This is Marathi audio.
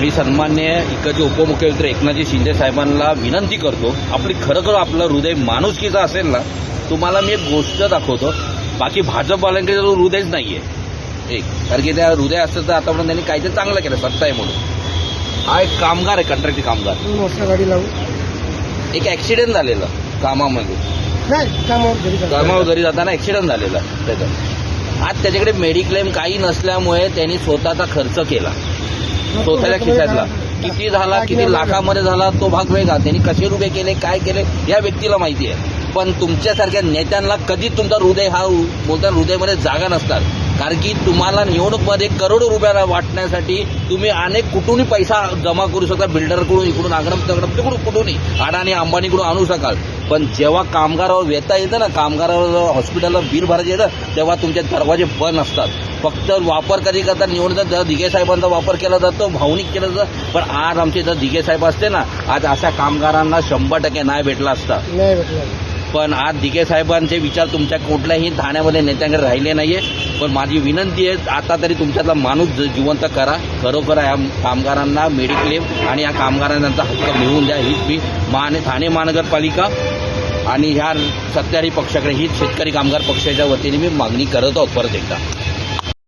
मी सन्मान्य इकडचे उपमुख्यमंत्री एकनाथजी शिंदे साहेबांना विनंती करतो आपली खरोखर आपलं हृदय माणुसकीचं असेल ना तुम्हाला मी एक गोष्ट दाखवतो. बाकी भाजपवाल्यांकडे तो हृदयच नाहीये. एक कारण की त्या हृदय असतं तर आतापर्यंत त्यांनी काहीतरी चांगलं केलं सत्ता आहे म्हणून. हा एक कामगार आहे कंत्राटी कामगार. वाजता गाडी लावू. एक ऍक्सिडेंट झालेलं कामामध्ये. नाही कामावर घरी. कामावर घरी जाताना ऍक्सिडेंट झालेला त्याचा. आज त्याच्याकडे मेडिक्लेम काही नसल्यामुळे त्यांनी स्वतःचा खर्च केला. स्वतःच्या खिशातला. किती झाला किती लाखामध्ये झाला तो भाग वेगळा त्यांनी कसे रुपये केले काय केले या व्यक्तीला माहिती आहे. पण तुमच्यासारख्या नेत्यांना कधी तुमचा हृदय हा बोलताना हृदयामध्ये जागा नसतात. कारण की तुम्हाला निवडणूकमध्ये करोडो रुपयाला वाटण्यासाठी तुम्ही अनेक कुठूनही पैसा जमा करू शकता बिल्डरकडून इकडून आगडम तगडम तिकडून कुठूनही. अडाणी अंबानीकडून आणू शकाल. पण जेव्हा कामगारावर वेता येतं ना कामगारावर हॉस्पिटलला बिल भरायचं येतं तेव्हा तुमचे दरवाजे बंद असतात. फक्त वापर कधी करता निवडणुकीत दिघे साहेबांचा वापर केला जातो भावनिक केला जातं. पण आज आमचे इथं दिघे साहेब असते ना आज अशा कामगारांना शंभर टक्के न्याय भेटला असता. नाही भेटला. पण आज दिघे साहेबांचे विचार तुमच्या कुठल्याही ठाण्यामध्ये नेत्यांकडे राहिले नाहीये. पण माझी विनंती आहे आता तरी तुमच्यातला माणूस जिवंत करा. खरोखर या कामगारांना मेडिक्लेम आणि या कामगारांना त्यांचा हक्क मिळवून द्या. हीच मी मान ठाणे महानगरपालिका आणि ह्या सत्ताधारी पक्षाकडे हीच शेतकरी कामगार पक्षाच्या वतीने मी मागणी करत आहोत परत एकदा.